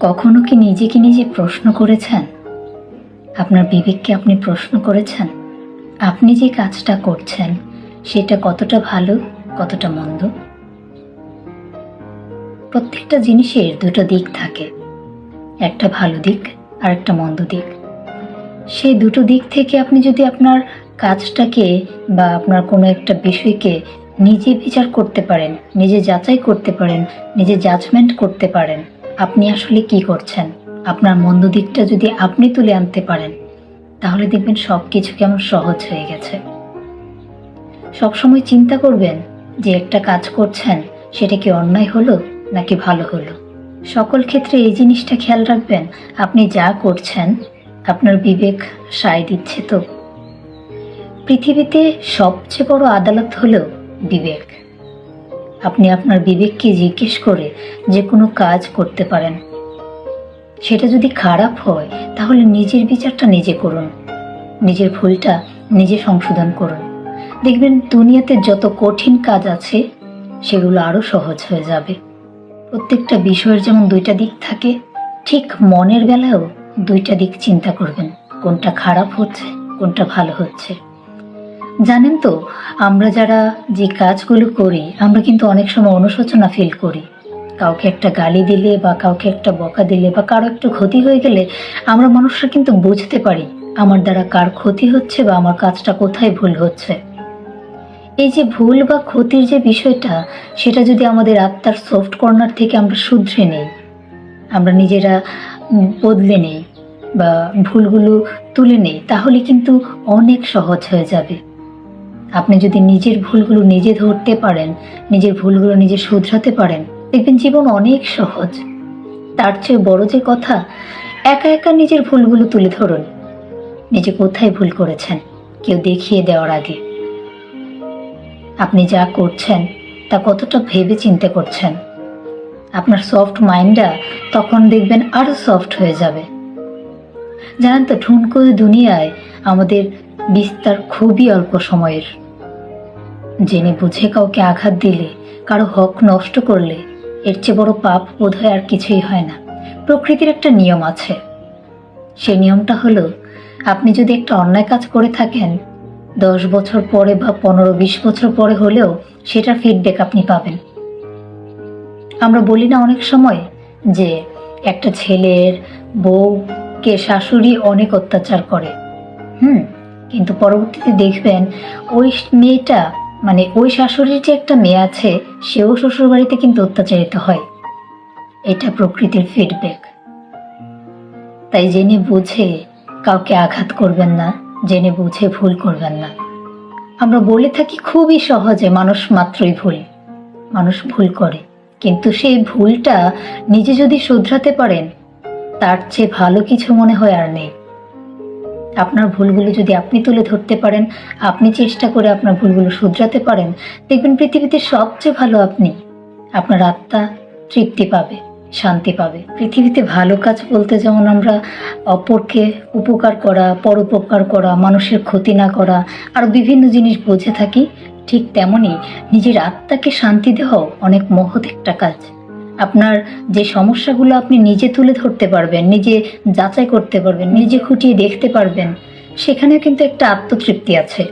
কখনো কি নিজেকে নিজে প্রশ্ন করেছেন? আপনার বিবেককে আপনি প্রশ্ন করেছেন? আপনি যে কাজটা করছেন, সেটা কতটা ভালো, কতটা মন্দ? প্রত্যেকটা জিনিসের দুটো দিক থাকে। একটা ভালো দিক আর একটা মন্দ দিক। সেই দুটো দিক থেকে আপনি যদি আপনার কাজটাকে বা আপনার কোনো একটা বিষয়কে নিজে বিচার করতে পারেন, নিজে যাচাই করতে পারেন, নিজে জাজমেন্ট করতে পারেন আপনি আসলে কি করছেন? আপনার মন্দ দিকটা যদি আপনি তুলে আনতে পারেন, তাহলে দেখবেন সব কিছু কেমন সহজ হয়ে গেছে। সবসময় চিন্তা করবেন যে একটা কাজ করছেন, সেটা কি অন্যায় হলো নাকি ভালো হলো? সকল ক্ষেত্রে এই জিনিসটা খেয়াল রাখবেন, আপনি যা করছেন, আপনার বিবেক সায় দিচ্ছে তো। পৃথিবীতে সবচেয়ে বড় আদালত হলো বিবেক। আপনি আপনার বিবেককে জিজ্ঞেস করে যে কোনো কাজ করতে পারেন। সেটা যদি খারাপ হয়, তাহলে নিজের বিচারটা নিজে করুন। নিজের ভুলটা নিজে সংশোধন করুন। দেখবেন দুনিয়াতে যত কঠিন কাজ আছে, সেগুলো আরও সহজ হয়ে যাবে। প্রত্যেকটা বিষয়ের যেমন দুইটা দিক থাকে, ঠিক মনের বেলায়ও দুইটা দিক চিন্তা করবেন। কোনটা খারাপ হচ্ছে, কোনটা ভালো হচ্ছে। জানেন তো, আমরা যারা যে কাজগুলো করি, আমরা কিন্তু অনেক সময় অনুশোচনা ফিল করি। কাউকে একটা গালি দিলে বা কাউকে একটা বকা দিলে বা কারও একটু ক্ষতি হয়ে গেলে আমরা মানুষরা কিন্তু বুঝতে পারি আমার দ্বারা কার ক্ষতি হচ্ছে বা আমার কাজটা কোথায় ভুল হচ্ছে। এই যে ভুল বা ক্ষতির যে বিষয়টা, সেটা যদি আমাদের আত্মার সফট কর্নার থেকে আমরা শুধরে নেই, আমরা নিজেরা বদলে নেই বা ভুলগুলো তুলে নেই, তাহলে কিন্তু অনেক সহজ হয়ে যাবে। আপনি যদি নিজের ভুলগুলো নিজে ধরতে পারেন, নিজের ভুলগুলো নিজে শুধরাতে পারেন, দেখবেন জীবন অনেক সহজ। তার চেয়ে বড় যে কথা, একা একা নিজের ভুলগুলো তুলে ধরুন। নিজে কোথায় ভুল করেছেন, কেউ দেখিয়ে দেওয়ার আগে। আপনি যা করছেন, তা কতটা ভেবে চিন্তে করছেন? আপনার সফট মাইন্ডটা তখন দেখবেন আরও সফট হয়ে যাবে। জানেন তো ঠুনকো দুনিয়ায় আমাদের বিস্তার খুবই অল্প সময়ের। জেনে বুঝে কাউকে আঘাত দিলে, কারও হক নষ্ট করলে, এর চেয়ে বড় পাপ বোধহয় আর কিছুই হয় না। প্রকৃতির একটা নিয়ম আছে। সে নিয়মটা হলো, আপনি যদি একটা অন্যায় কাজ করে থাকেন, দশ বছর পরে বা পনেরো, বিশ বছর পরে হলেও সেটার ফিডব্যাক আপনি পাবেন। আমরা বলি না অনেক সময় যে একটা ছেলের বউকে শাশুড়ি অনেক অত্যাচার করে। হুম, কিন্তু পরবর্তীতে দেখবেন ওই মেয়েটা মানে ওই শাশুড়ির যে একটা মেয়ে আছে, সেও শ্বশুর বাড়িতে কিন্তু অত্যাচারিত হয়। এটা প্রকৃতির ফিডব্যাক তাই জেনে বুঝে কাউকে আঘাত করবেন না, জেনে বুঝে ভুল করবেন না। আমরা বলে থাকি খুবই সহজে মানুষ মাত্রই ভুল। মানুষ ভুল করে। কিন্তু সেই ভুলটা নিজে যদি শুধরাতে পারেন, তার চেয়ে ভালো কিছু মনে হয় আর নেই। আপনার ভুলগুলো যদি আপনি তুলে ধরতে পারেন, আপনি চেষ্টা করে আপনার ভুলগুলো শুধরাতে পারেন, দেখবেন পৃথিবীতে সবচেয়ে ভালো আপনি আপনার আত্মা তৃপ্তি পাবে, শান্তি পাবে। পৃথিবীতে ভালো কাজ বলতে যেমন আমরা অপরকে উপকার করা, পরোপকার করা, মানুষের ক্ষতি না করা, আর বিভিন্ন জিনিস বুঝে থাকি, ঠিক তেমনি নিজের আত্মাকে শান্তি দেওয়াও অনেক মহৎ একটা কাজ। আপনার যে সমস্যাগুলো আপনি নিজে তুলে ধরতে পারবেন, নিজে যাচাই করতে পারবেন, নিজে খুঁটিয়ে দেখতে পারবেন, সেখানেও কিন্তু একটা আত্মতৃপ্তি আছে।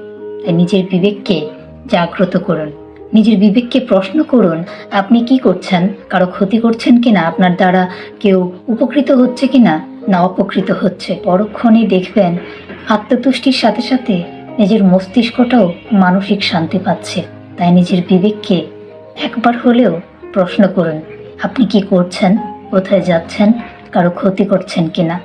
তাই নিজের বিবেককে জাগ্রত করুন। নিজের বিবেককে প্রশ্ন করুন, আপনি কি করছেন? কারও ক্ষতি করছেন কিনা? আপনার দ্বারা কেউ উপকৃত হচ্ছে কিনা? না অপকৃত হচ্ছে? পরক্ষণেই দেখবেন আত্মতুষ্টির সাথে সাথে নিজের মস্তিষ্কটাও মানসিক শান্তি পাচ্ছে। তাই নিজের বিবেককে একবার হলেও প্রশ্ন করুন আপনি কি করছেন? কোথায় যাচ্ছেন? কারও ক্ষতি করছেন কিনা?